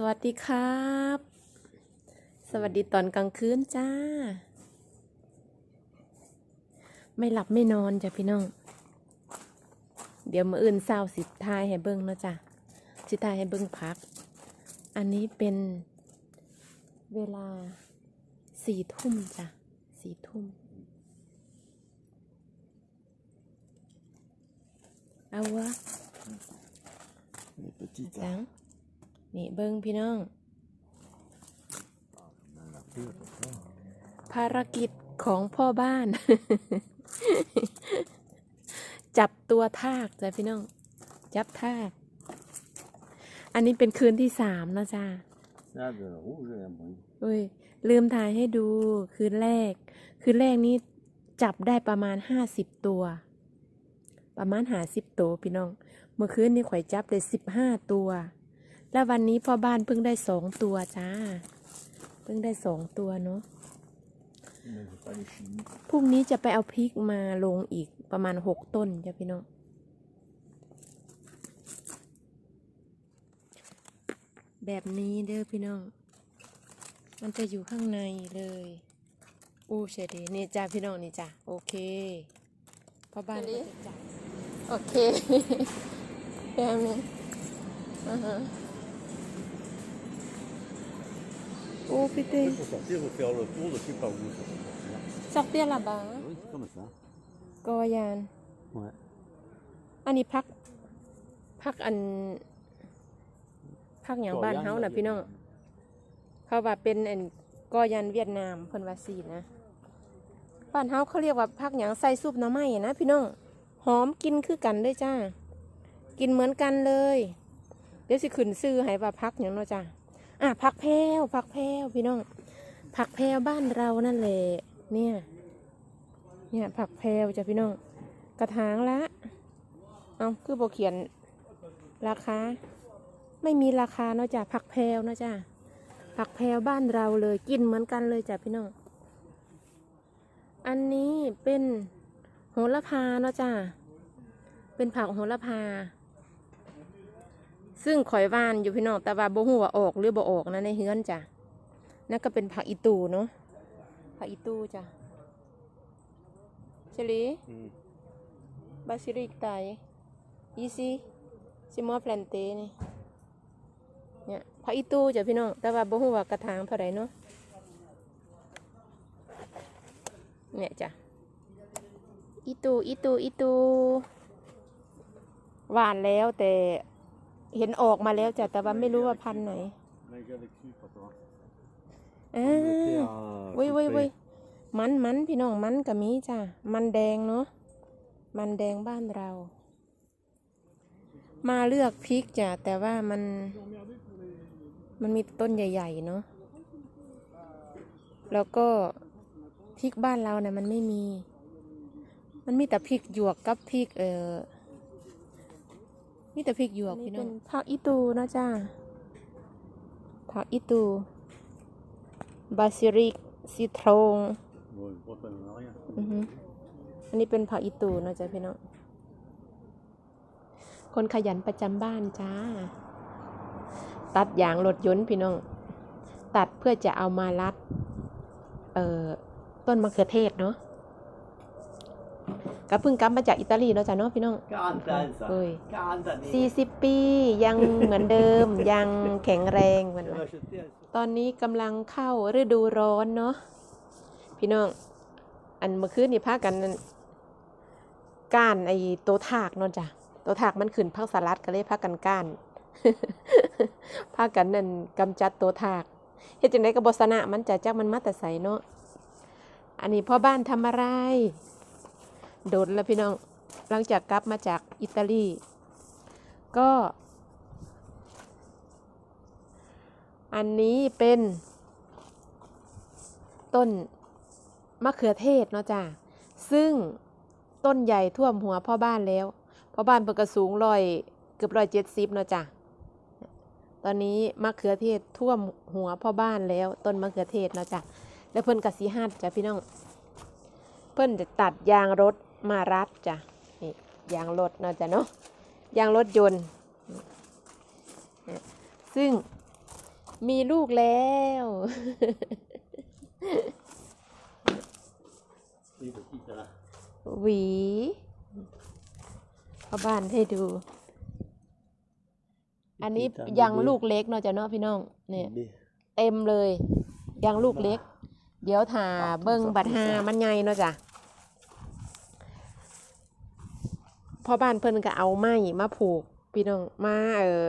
สวัสดีครับ สวัสดีตอนกลางคืนจ้า ไม่หลับไม่นอนจ้ะพี่น้อง เดี๋ยวมื่ออื่นเศร้าสิทายให้เบิ้งเนาะจ้ะสิทายให้เบิ้งพัก อันนี้เป็นเวลาสี่ทุ่มจ้ะสี่ทุ่ม เอาวะ Les petites. จัง นี่เบิ้งพี่น้อง ภารกิจของพ่อบ้าน จับตัวทากจ้ะพี่น้อง จับทาก อันนี้เป็นคืนที่สามแล้วจ้า Ça, de rouge et un bruit. อุ้ย ลืมถ่ายให้ดูคืนแรก คืนแรกนี้จับได้ประมาณห้าสิบตัว ประมาณหาสิบตัวพี่น้อง เมื่อคืนนี้ข่อยจับได้สิบห้าตัว แล้ววันนี้พ่อบ้านเพิ่งได้สองตัวจ้า เพิ่งได้สองตัวเนาะ Mais j'ai pas les chimies. พรุ่งนี้จะไปเอาพริกมาลงอีกประมาณหกต้นจ้ะพี่น้องแบบนี้เด้อพี่น้อง มันจะอยู่ข้างในเลย อู้เฉยดีนี่จ้าพี่น้องนี่จ้าโอเคพ่อบ้านก็จะจับโอเคแค่นี้อ่าฮะโอ้พี่เต้ Pour sortir, il faut faire le tour de je sais pas où. ça. ซอกเตี้ยละบ้า Oui, c'est comme ça. กอยาน Ouais. อันนี้พักพักอันพักอย่างบ้านเฮาน่ะพี่น้องเขาว่าเป็นอันกอยันเวียดนามเพิ่นว่าสีนะบ้านเฮาเขาเรียกว่าพักอย่างใส่ซุปหน่อไม้นะพี่น้องหอมกินคือกันเลยจ้า กินเหมือนกันเลย เดี๋ยวสิขึ้นซื้อให้ว่าพักอย่างเนาะจ้า อะพักแพรวพักแพรวพี่น้องผักแพรวบ้านเรานั่นแหละเนี่ย เนี่ยผักแพรวจ้ะพี่น้อง กระถางละเอาคือโบเขียนราคา ไม่มีราคาเนาะจ้ะผักแพรวเนาะจ้ะผักแพรวบ้านเราเลยกินเหมือนกันเลยจ้ะพี่น้อง อันนี้เป็นโหระพาเนาะจ้ะเป็นผักโหระพา ซึ่งข่อยว่านอยู่พี่น้องแต่ว่าบ่ฮู้ว่าออกหรือบ่ออกนะในเฮือนจ้ะนั่นก็เป็นผักอีตูเนาะผักอีตูจ้ะเชลี Mm. Basilic tayo. Easy. Si mga plante ni. เนี่ยผักอีตูจ้ะพี่น้องแต่ว่าบ่ฮู้ว่ากระถางเท่าไหร่เนาะเนี่ยจ้ะอีตูอีตูอีตูหวานแล้วแต่ เห็นออกมาแล้วจ้ะแต่ว่าไม่รู้ว่าพันธุ์ไหน Mais j'ai avec lui, pas toi. อ่า Ah, เว้ยเว้ยเว้ยมันมันพี่น้องมันก็มีจ้ะ มันแดงเนาะ มันแดงบ้านเรา มาเลือกพริกจ้ะ แต่ว่ามัน มันมีต้นใหญ่ ๆ เนาะ แล้วก็พริกบ้านเราเนี่ยมันไม่มี มันมีแต่พริกหยวกกับพริกเออ มีแต่พริกหยวกพี่น้องผักอีตูเนาะจ้าผักอีตูบาซิริกซิโทรง Ouais, je vois pas de rien. อือฮึอันนี้เป็นผักอีตูเนาะจ้ะพี่น้องคนขยันประจำบ้านจ้า ตัดยางรถยนต์พี่น้อง ตัดเพื่อจะเอามารัด เอ่อต้นมะเขือเทศเนาะ ก็เพิ่งกลับมาจากอิตาลีเนาะจ้ะเนาะพี่น้อง40 ans, ça. เอ้ย40 années. สี่สิบปียังเหมือนเดิม ยังแข็งแรงเหมือน Je ว่า l'ai acheté à ตอนนี้กำลังเข้าฤดูร้อนเนาะพี่น้อง อันเมื่อคืนนี่พากันนั่นก้านไอ้ตัวถากเนาะจ้ะตัวถากมันขึ้นพักสลัดก็เลยพากันก้านพากันนั่นกำจัดตัวถากเฮ็ดจังไดก็บ่สนะมันจะจักมันมาแต่ใสเนาะอันนี้พ่อบ้านทำอะไร โดดแล้วพี่น้องหลังจากกลับมาจากอิตาลี ก็ อันนี้เป็นต้นมะเขือเทศเนาะจ้าซึ่งต้นใหญ่ท่วมหัวพ่อบ้านแล้ว พ่อบ้านเพิ่นก็สูงร้อยเกือบร้อยเจ็ดสิบเนาะจ้าตอนนี้มะเขือเทศท่วมหัวพ่อบ้านแล้ว ต้นมะเขือเทศเนาะจ้าแล้วเพิ่นก็สีหัดจ้ะพี่น้อง เพิ่นจะตัดยางรถ มารัดจ้ะนี่ยางรถเนาะจ้ะเนาะยางรถยนต์ ซึ่งมีลูกแล้ว Oui, petite là. หวีเอาบ้านให้ดู อันนี้ Petite, ยัง bébé. ลูกเล็กเนาะจ้ะเนาะพี่น้องเนี่ย Bébé. เต็มเลยยังลูกเล็ก เดี๋ยวถ่าเบิ้งบัดหามันไงเนาะจ้ะ พ่อบ้านเพิ่นก็เอาไม้มาผูกพี่น้องมาเออ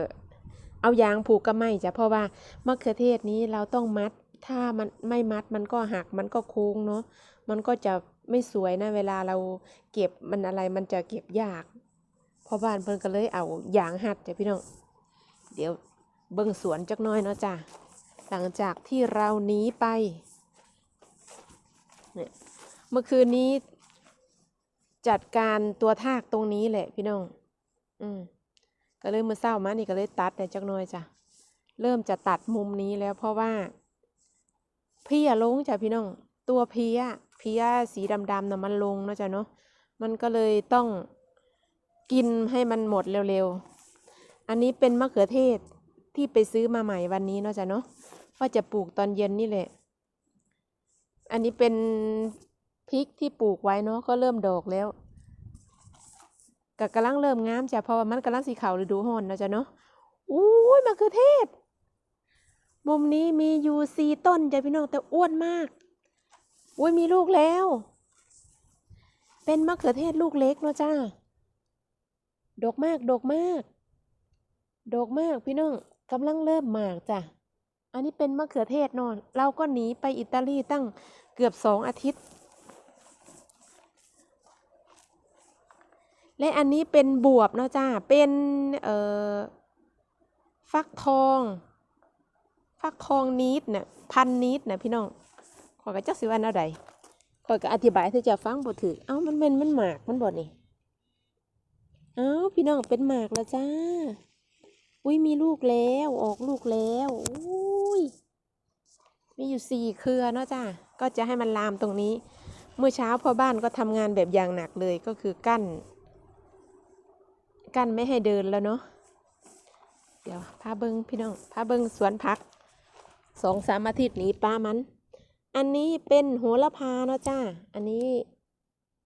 เอายางผูกกับไม้จ้ะเพราะว่ามะเขือเทศนี้เราต้องมัด ถ้ามันไม่มัดมันก็หักมันก็โค้งเนาะมันก็จะไม่สวยนะเวลาเราเก็บมันอะไรมันจะเก็บยากพ่อบ้านเพิ่นก็เลยเอายางหัดจ้ะพี่น้องเดี๋ยวเบิ้งสวนจักน้อยเนาะจ้ะหลังจากที่เราหนีไปเนี่ยเมื่อคืนนี้ จัดการตัวทากตรงนี้แหละพี่น้อง อืมก็เลยมือเศร้ามานี่ก็เลยตัดแต่จักน่อยจ้ะ เริ่มจะตัดมุมนี้แล้วเพราะว่าเพี้ยลงจ้ะพี่น้อง ตัวเพี้ยเพี้ยสีดำๆนะมันลงเนาะจ้ะเนาะ มันก็เลยต้องกินให้มันหมดเร็วๆ อันนี้เป็นมะเขือเทศที่ไปซื้อมาใหม่วันนี้เนาะจ้ะเนาะว่าจะปลูกตอนเย็นนี่แหละ อันนี้เป็น พริกที่ปลูกไว้เนาะก็เริ่มดอกแล้วก็กำลังเริ่มงามจ้ะเพราะว่ามันกำลังสีขาวฤดูร้อนนะจ้ะเนาะอุ้ยมะเขือเทศ มุมนี้มีอยู่สีต้นจ้ะพี่น้องแต่อ้วนมากอุ้ยมีลูกแล้ว เป็นมะเขือเทศลูกเล็กเนาะจ้าดกมากดกมากดกมากพี่น้องกำลังเริ่มหมากจ้ะอันนี้เป็นมะเขือเทศเนอน เราก็หนีไปอิตาลีตั้งเกือบสองอาทิตย์ และอันนี้เป็นบวบเนาะจ้า เป็นเอ่อฟักทอง ฟักทองนิดเนี่ยพันนิดนะพี่น้อง ขอยก็จักสิว่าแนวใดขอยก็อธิบายให้เจะฟังบ่ถือเอ้ามันเป็นมันหมากมันบ่นี่ เอ้าพี่น้องเป็นหมากแล้วจ้า อุ้ยมีลูกแล้วออกลูกแล้วอุ้ยมีอยู่สี่เครือเนาะจ้า ก็จะให้มันลามตรงนี้ เมื่อเช้าพ่อบ้านก็ทำงานแบบอย่างหนักเลยก็คือกั้น กั้นไม่ให้เดินแล้วเนาะเดี๋ยวพาเบิงพี่น้องพาเบิงสวนผักสองสามอาทิตย์นี้ป้ามัน อันนี้เป็นโหระพาเนาะจ้า อันนี้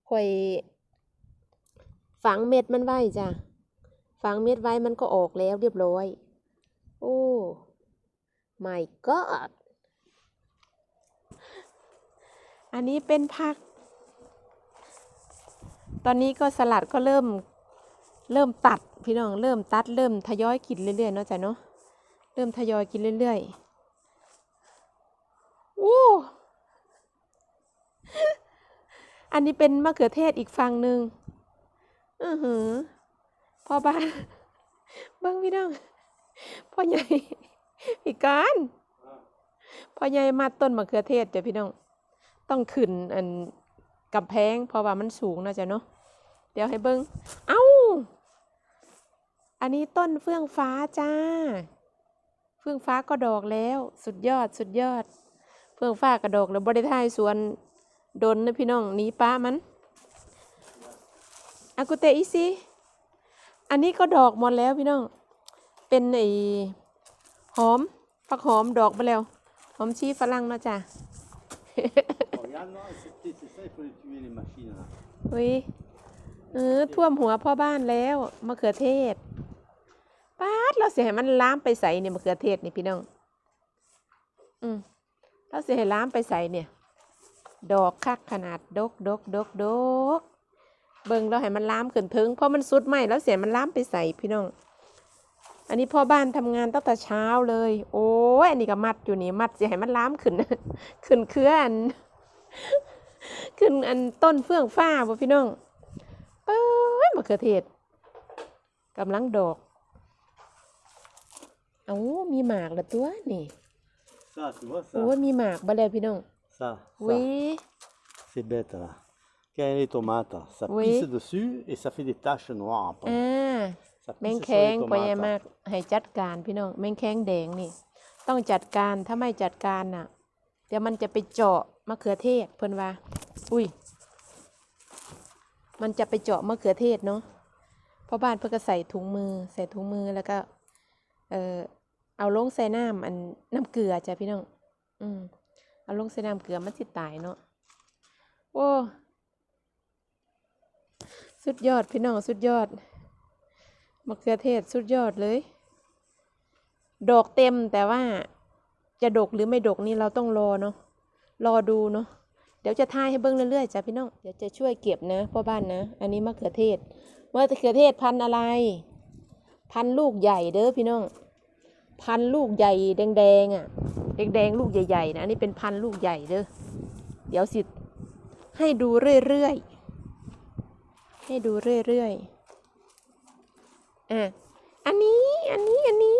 ข่อยฝังเม็ดมันไว้จ้าฝังเม็ดไว้มันก็ออกแล้วเรียบร้อย โอ้ my god อันนี้เป็นผัก ตอนนี้ก็สลัดก็เริ่ม เริ่มตัดพี่น้องเริ่มตัดเริ่มทยอยกินเรื่อยๆเนาะจ้ะเนาะเริ่มทยอยกินเรื่อยๆโอ้อันนี้เป็นมะเขือเทศอีกฝั่งหนึ่งอือหือพ่อบ้านเบิ้งพี่น้องพ่อใหญ่พี่การพ่อใหญ่มาต้นมะเขือเทศเดี๋ยวพี่น้อง ต้องขึ้นอันกำแพงเพราะว่ามันสูงนะจ๊ะเนาะเดี๋ยวให้เบิ้งเอ้า อันนี้ต้นเฟื่องฟ้าจ้า เฟื่องฟ้าก็ดอกแล้ว สุดยอดสุดยอด เฟื่องฟ้ากระดอกแล้วบริทายสวนดนนะพี่น้องหนีป้ามันอากุเตอีซีอันนี้ก็ดอกหมดแล้วพี่น้อง เป็นไอหอมฟักหอมดอกไปแล้ว หอมชีฝรั่งเนาะจ้ะเฮ้ยเออท่วมหัวพ่อบ้านแล้วมะเขือเทศ ป้าดเราเสียให้มันล้ามไปใส่เนี่ยมะเขือเทศนี่พี่น้อง อืมเราเสียให้ล้ามไปใส่เนี่ย ดอกคักขนาดดกดกดกดกเบิ่งเราให้มันล้ามขึ้นถึงเพราะมันสุดไหมแล้วเสียมันล้ามไปใส่พี่น้อง อันนี้พ่อบ้านทำงานตั้งแต่เช้าเลย โอ้ยอันนี้ก็มัดอยู่นี่มัดเสียให้มันล้ามขึ้นขึ้นเครืออันขึ้นอันต้นเฟื่องฟ้าบ่พี่น้องเอ้ยมะเขือเทศกำลังดอก เอามีหมากละตัวนี่ Ça, tu vois โอ้ย ça มีหมากบ่แล้วพี่น้อง Ça, วิ ça. C'est bête là. Quand les tomates, ça Oui. pisse dessus et ça fait des taches noires อ่ après. า Ça แมง pisse แข้ง sur les ปอยายมาก tomates. ให้จัดการพี่น้องแมงแข้งแดงนี่ ต้องจัดการถ้าไม่จัดการน่ะ เดี๋ยวมันจะไปเจาะมะเขือเทศเพิ่นว่า อุ้ย มันจะไปเจาะมะเขือเทศเนาะเพราะบ้านเพิ่นก็ใส่ถุงมือ ใส่ถุงมือแล้วก็ เออเอาลงใส่น้ำอันน้ำเกลือจ้ะพี่น้อง อืมเอาลงใส่น้ำเกลือมันสิตายเนาะ โอ้ สุดยอดพี่น้องสุดยอดมะเขือเทศสุดยอดเลย ดอกเต็มแต่ว่าจะดกหรือไม่ดกนี่เราต้องรอเนาะ รอดูเนาะ เดี๋ยวจะทายให้เบิ้งเรื่อยๆจ้ะพี่น้อง เดี๋ยวจะช่วยเก็บนะพ่อบ้านนะ อันนี้มะเขือเทศมะเขือเทศพันธุ์อะไร พันธุ์ลูกใหญ่เด้อพี่น้อง พันธุ์ลูกใหญ่แดงๆอะแดงๆลูกใหญ่ๆนะอันนี้เป็นพันธุ์ลูกใหญ่เด้อเดี๋ยวสิให้ดูเรื่อยๆให้ดูเรื่อยๆอะอันนี้อันนี้อันนี้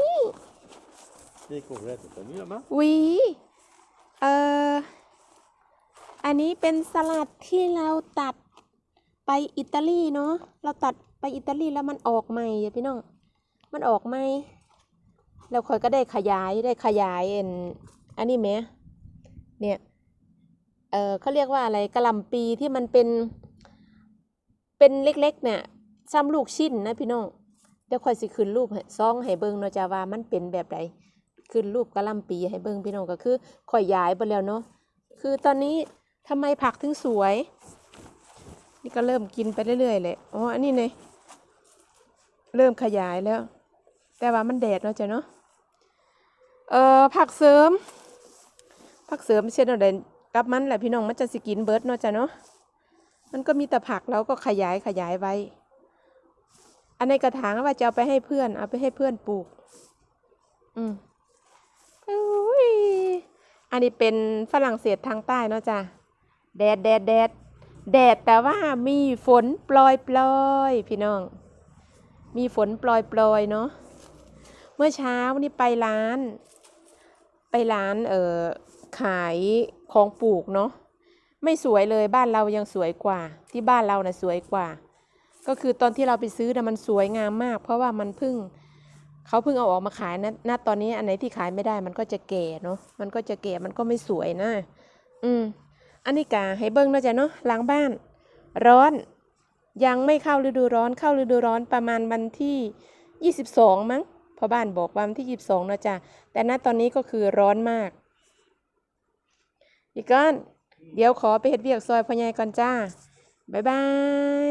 C'est courgette, t'as mis la main หวีเอ่ออันนี้เป็นสลัดที่เราตัดไปอิตาลีเนาะเราตัดไปอิตาลีแล้วมันออกใหม่อะพี่น้อง มันออกใหมแล้วคอยก็ได้ขยายได้ขยายเอ็นอันนี้ไหมเนี่ยเออเขาเรียกว่าอะไรกระลำปีที่มันเป็นเป็นเล็กๆเนี่ยซ้ำลูกชิ้นนะพี่น้องเดี๋ยวคอยสิขึ้นรูปซองให้เบิ่งเนาะจ้าว่ามันเป็นแบบใดขึ้นรูปกระลำปีให้เบิ่งพี่น้องก็คือข่อยย้ายไปแล้วเนาะคือตอนนี้ทำไมผักถึงสวย นี่ก็เริ่มกินไปเรื่อยๆแหละอ๋ออันนี้เนี่ยเริ่มขยายแล้ว แต่ว่ามันแดดเนาะจ้ะเนาะเอ่อผักเสริม ผักเสริมเช่นอะไรกับมันแหละพี่น้องมันจะสกินเบิร์ดเนาะจ้ะเนาะมันก็มีแต่ผักแล้วก็ขยายขยายไว้ อันในกระถางว่าจะเอาไปให้เพื่อน เอาไปให้เพื่อนปลูก อืมอุ้ยอันนี้เป็นฝรั่งเศสทางใต้เนาะจ้ะแดดแดดแดดแดดแต่ว่ามีฝนปลอยปลอยพี่น้อง มีฝนปลอยปลอยเนาะ เมื่อเช้านี่ไปร้าน ไปร้านเอ่อขายของปลูกเนาะไม่สวยเลยบ้านเรายังสวยกว่า ที่บ้านเรานะ่ะสวยกว่า ก็คือตอนที่เราไปซื้อนะมันสวยงามมาก เพราะว่ามันเพิ่งเขาเพิ่งเอาออกมาขายนะณตอนนี้อันไหนที่ขายไม่ได้มันก็จะแก่เนาะมันก็จะแก่มันก็ไม่สวยนะ อืมอันนี้กาให้เบิ้งนะจ้ะเนาะหลังบ้าน ร้อน ยังไม่เข้าฤดูร้อนเข้าฤดูร้อนประมาณวันที่ยี่สิบสองมั้ง พอบ้านบอกว่าวันที่ยีิบสองนะจ้ะแต่ณตอนนี้ก็คือร้อนมาก อีกก้อน เดี๋ยวขอไปเฮ็ดเวียกซอยพ่อใหญ่ก่อนจ้า บ๊ายบาย